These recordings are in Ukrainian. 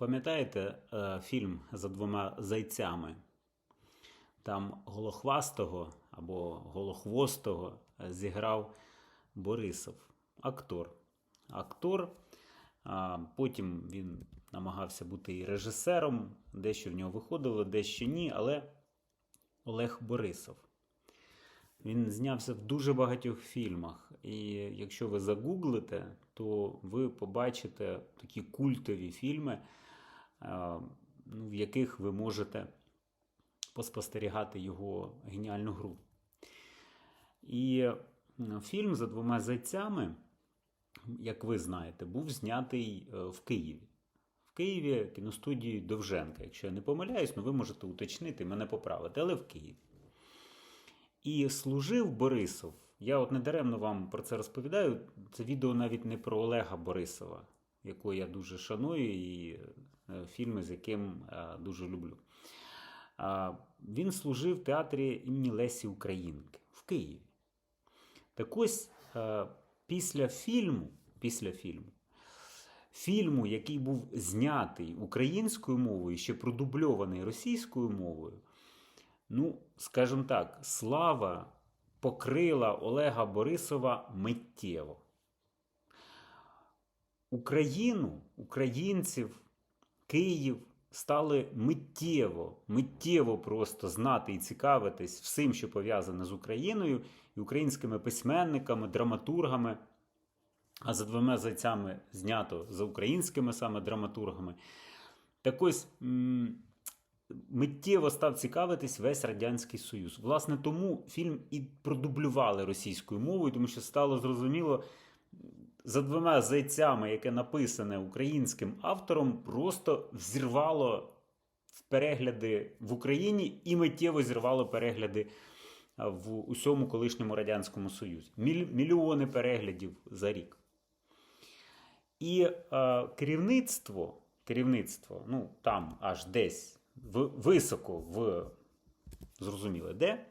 Пам'ятаєте е, фільм за двома зайцями? Там голохвастого або голохвостого е, зіграв Борисов, актор. Актор, потім він намагався бути і режисером, дещо в нього виходило, дещо ні, але Олег Борисов. Він знявся в дуже багатьох фільмах. І якщо ви загуглите, то ви побачите такі культові фільми, в яких ви можете поспостерігати його геніальну гру. І фільм за двома зайцями, як ви знаєте, був знятий е, в Києві. В Києві кіностудією Довженка. Якщо я не помиляюсь, ну ви можете уточнити, мене поправити, але в Києві. І служив Борисов. Я от недаремно вам про це розповідаю. Це відео навіть не про Олега Борисова, якого я дуже шаную, і е, фільми, з яким е, дуже люблю. Він служив в театрі імені Лесі Українки в Києві. Так ось е, після фільму, після фільму, фільму, який був знятий українською мовою, ще продубльований російською мовою, ну, скажімо так, слава покрила Олега Борисова миттєво. Україну, українців, Київ стали миттєво, миттєво просто знати і цікавитись всім, що пов'язане з Україною, і українськими письменниками, драматургами. А за двома зайцями знято за українськими саме драматургами. Так ось миттєво став цікавитись весь Радянський Союз. Власне, тому фільм і продублювали російською мовою, тому що стало зрозуміло, за двома зайцями, яке написане українським автором, просто взірвало перегляди в Україні і миттєво зірвало перегляди в усьому колишньому Радянському Союзі. Міль- мільйони переглядів за рік. І е, керівництво, керівництво, ну там аж десь в, високо в зрозуміло де,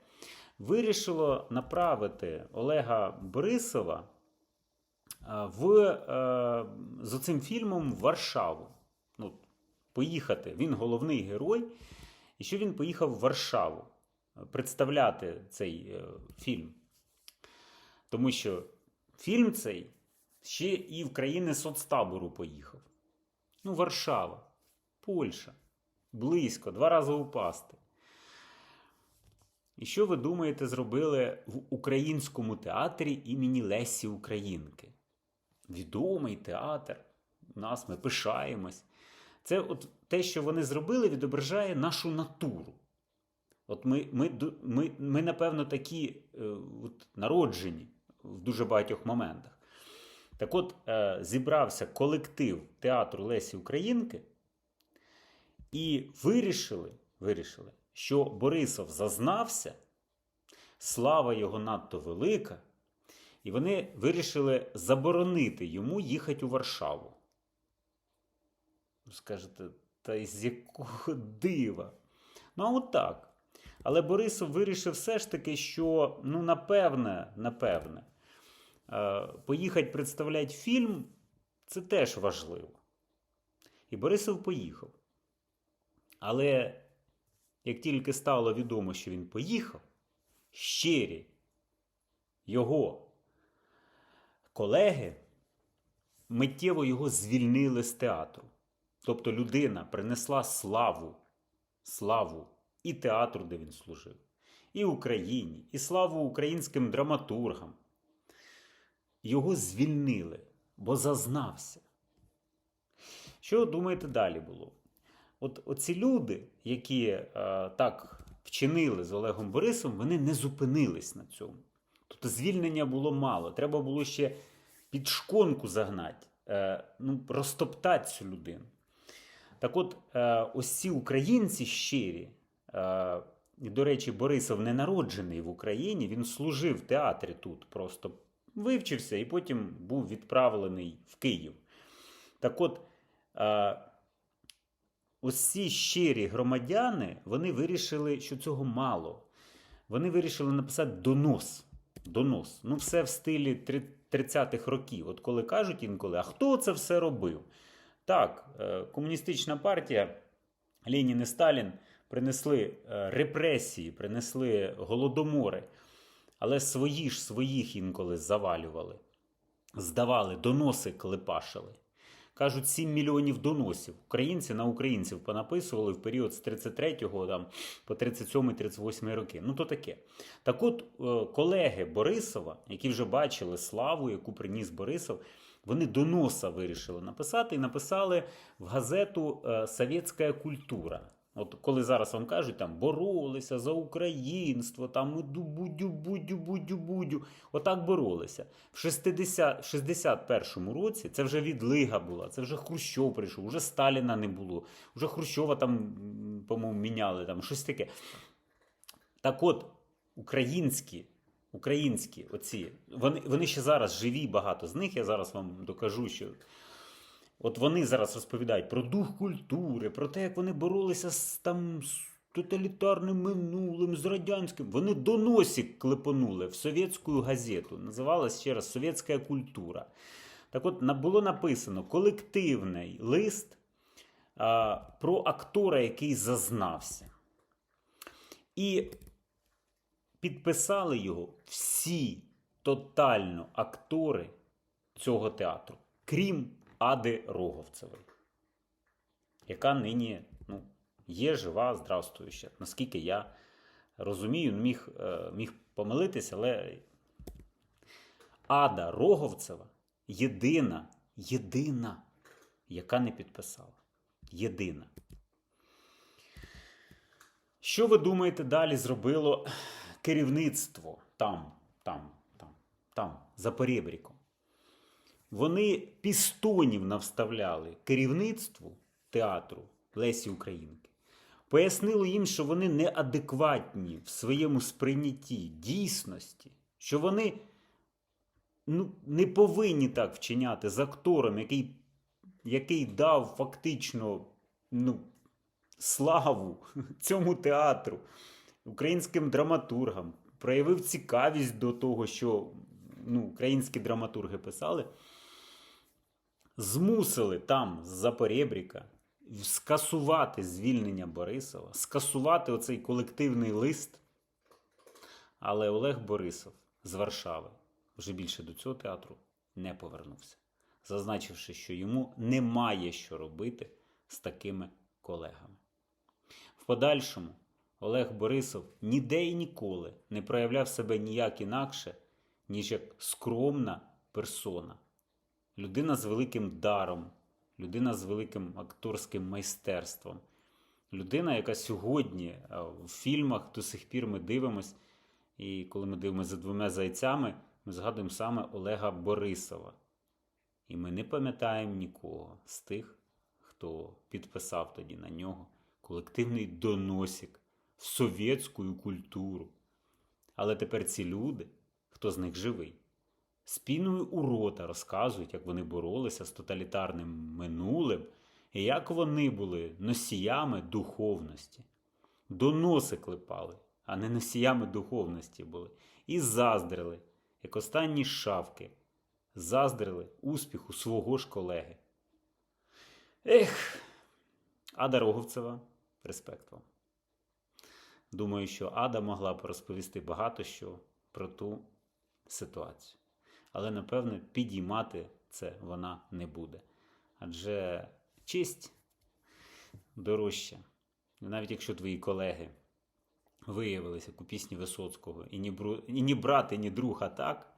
вирішило направити Олега Борисова в, е, з цим фільмом в Варшаву. Ну, поїхати. Він головний герой. І що він поїхав в Варшаву е, представляти цей е, фільм. Тому що фільм цей ще і в країни соцтабору поїхав. Ну, Варшава, Польща. Близько, два рази упасти. І що ви думаєте, зробили в українському театрі імені Лесі Українки? Відомий театр. Нас ми пишаємось. Це от те, що вони зробили, відображає нашу натуру. От ми, ми, ми, ми напевно, такі е, от, народжені в дуже багатьох моментах. Так от, е, зібрався колектив театру Лесі Українки і вирішили, вирішили, що Борисов зазнався, слава його надто велика, і вони вирішили заборонити йому їхати у Варшаву. Скажете, та з якого дива? Ну, а от так. Але Борисов вирішив все ж таки, що, ну, напевне, напевне, е, поїхати представляти фільм це теж важливо. І Борисов поїхав. Але як тільки стало відомо, що він поїхав, щирі його колеги миттєво його звільнили з театру. Тобто людина принесла славу, славу і театру, де він служив, і Україні, і славу українським драматургам. Його звільнили, бо зазнався. Що думаєте далі було? От оці люди, які е, так вчинили з Олегом Борисом, вони не зупинились на цьому. Тобто звільнення було мало. Треба було ще під шконку загнати, е, ну, розтоптати цю людину. Так от, е, ось ці українці щирі, е, до речі, Борисов не народжений в Україні, він служив в театрі тут, просто вивчився і потім був відправлений в Київ. Так от, ось ці щирі громадяни, вони вирішили, що цього мало. Вони вирішили написати донос. Донос. Ну, все в стилі 30-х років. От коли кажуть інколи, а хто це все робив? Так, е, комуністична партія Ленін і Сталін принесли е, репресії, принесли голодомори, але свої ж своїх інколи завалювали, здавали, доноси клепашили. Кажуть, 7 мільйонів доносів. Українці на українців понаписували в період з 33-го там, по 37-38 роки. Ну то таке. Так от, е, колеги Борисова, які вже бачили славу, яку приніс Борисов, вони доноса вирішили написати і написали в газету е, Совєтська культура. От коли зараз вам кажуть, там боролися за українство, там будю, будю, будю, будю. Отак боролися. В 60, 61-му році це вже відлига була, це вже Хрущов прийшов, вже Сталіна не було, вже Хрущова там, по-моєму, міняли, там щось таке. Так от, українські, українські оці, вони, вони ще зараз живі, багато з них. Я зараз вам докажу, що от вони зараз розповідають про дух культури, про те, як вони боролися з там. з Тоталітарним минулим, з радянським. Вони доносик клепонули в совєтську газету. Називалась ще раз Совєтська культура. Так от було написано колективний лист а, про актора, який зазнався. І підписали його всі тотально актори цього театру, крім Ади Роговцевої, яка нині ну, є жива, здравствуюча. Наскільки я розумію, міг, е, міг помилитися, але Ада Роговцева єдина, єдина, яка не підписала. Єдина. Що ви думаєте, далі зробило керівництво там, там, там, там, за перебріком? Вони пістонів навставляли керівництву театру Лесі Українки. Пояснили їм, що вони неадекватні в своєму сприйнятті дійсності, що вони ну, не повинні так вчиняти з актором, який, який дав фактично ну, славу цьому театру, українським драматургам, проявив цікавість до того, що ну, українські драматурги писали, змусили там з-за перебріка скасувати звільнення Борисова, скасувати оцей колективний лист. Але Олег Борисов з Варшави вже більше до цього театру не повернувся, зазначивши, що йому немає що робити з такими колегами. В подальшому Олег Борисов ніде і ніколи не проявляв себе ніяк інакше, ніж як скромна персона, людина з великим даром, людина з великим акторським майстерством, людина, яка сьогодні е, в фільмах до сих пір ми дивимось, і коли ми дивимося за двома зайцями, ми згадуємо саме Олега Борисова. І ми не пам'ятаємо нікого з тих, хто підписав тоді на нього колективний доносик в совєтську культуру. Але тепер ці люди, хто з них живий, спіною у рота розказують, як вони боролися з тоталітарним минулим і як вони були носіями духовності. Доноси клепали, а не носіями духовності були. І заздрили, як останні шавки, заздрили успіху свого ж колеги. Ех, Ада Роговцева, респект вам. Думаю, що Ада могла б розповісти багато що про ту ситуацію. Але, напевно, підіймати це вона не буде. Адже честь дорожча. Навіть якщо твої колеги виявилися як у пісні Висоцького і ні, бру... і ні брат, ні друг, а так,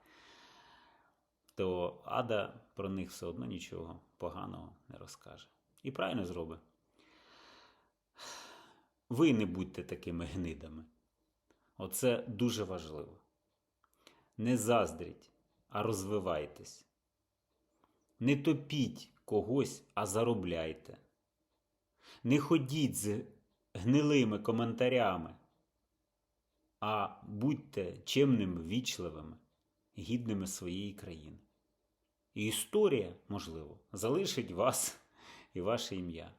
то Ада про них все одно нічого поганого не розкаже. І правильно зробить. Ви не будьте такими гнидами. Оце дуже важливо. Не заздріть, а розвивайтесь. Не топіть когось, а заробляйте. Не ходіть з гнилими коментарями, а будьте чемними, вічливими, гідними своєї країни. І історія, можливо, залишить вас і ваше ім'я.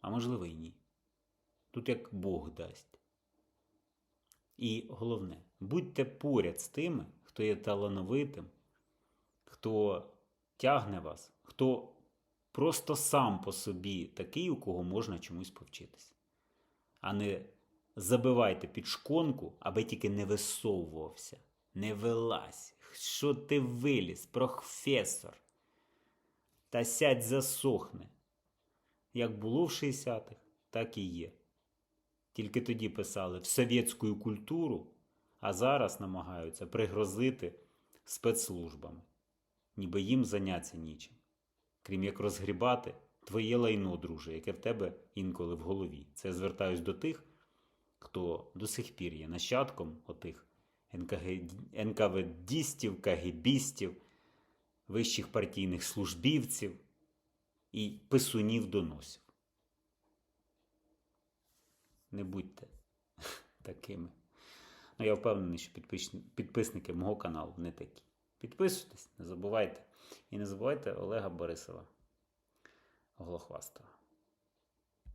А можливо, і ні. Тут як Бог дасть. І головне, будьте поряд з тими, хто є талановитим, хто тягне вас, хто просто сам по собі такий, у кого можна чомусь повчитись. А не забивайте під шконку, аби тільки не висовувався, не вилазь. Що ти виліз, професор? Та сядь засохне. Як було в 60-х, так і є. Тільки тоді писали в совєтську культуру, а зараз намагаються пригрозити спецслужбами, ніби їм заняться нічим. Крім як розгрібати твоє лайно, друже, яке в тебе інколи в голові. Це я звертаюсь до тих, хто до сих пір є нащадком отих. НКВДістів, КГБістів, вищих партійних службівців і писунів доносів. Не будьте такими. Ну, я впевнений, що підпис- підписники мого каналу не такі. Підписуйтесь, не забувайте. І не забувайте Олега Борисова Голохвастова.